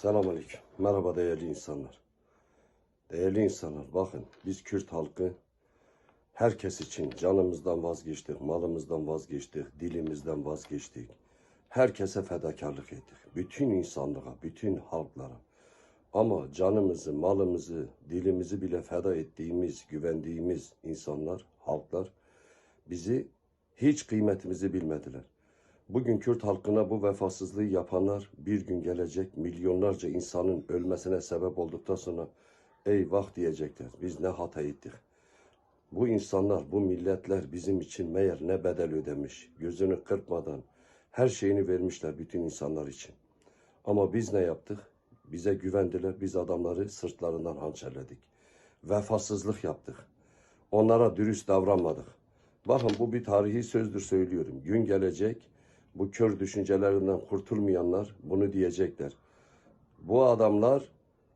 Selamünaleyküm. Merhaba değerli insanlar. Değerli insanlar bakın biz Kürt halkı herkes için canımızdan vazgeçtik, malımızdan vazgeçtik, dilimizden vazgeçtik. Herkese fedakarlık ettik. Bütün insanlığa, bütün halklara. Ama canımızı, malımızı, dilimizi bile feda ettiğimiz, güvendiğimiz insanlar, halklar bizi hiç kıymetimizi bilmediler. Bugün Kürt halkına bu vefasızlığı yapanlar bir gün gelecek milyonlarca insanın ölmesine sebep olduktan sonra eyvah diyecekler. Biz ne hata ettik. Bu insanlar, bu milletler bizim için meğer ne bedel ödemiş. Gözünü kırpmadan her şeyini vermişler bütün insanlar için. Ama biz ne yaptık? Bize güvendiler. Biz adamları sırtlarından hançerledik. Vefasızlık yaptık. Onlara dürüst davranmadık. Bakın bu bir tarihi sözdür söylüyorum. Gün gelecek bu kör düşüncelerinden kurtulmayanlar bunu diyecekler. Bu adamlar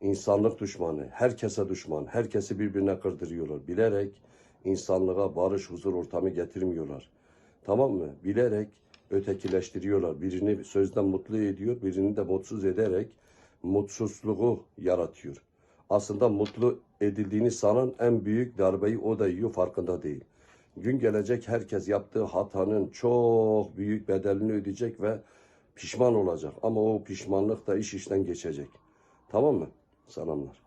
insanlık düşmanı, herkese düşman, herkesi birbirine kırdırıyorlar. Bilerek insanlığa barış, huzur ortamı getirmiyorlar. Tamam mı? Bilerek ötekileştiriyorlar. Birini sözden mutlu ediyor, birini de mutsuz ederek mutsuzluğu yaratıyor. Aslında mutlu edildiğini sanan en büyük darbeyi o da yiyor farkında değil. Gün gelecek herkes yaptığı hatanın çok büyük bedelini ödeyecek ve pişman olacak. Ama o pişmanlık da iş işten geçecek. Tamam mı? Selamlar.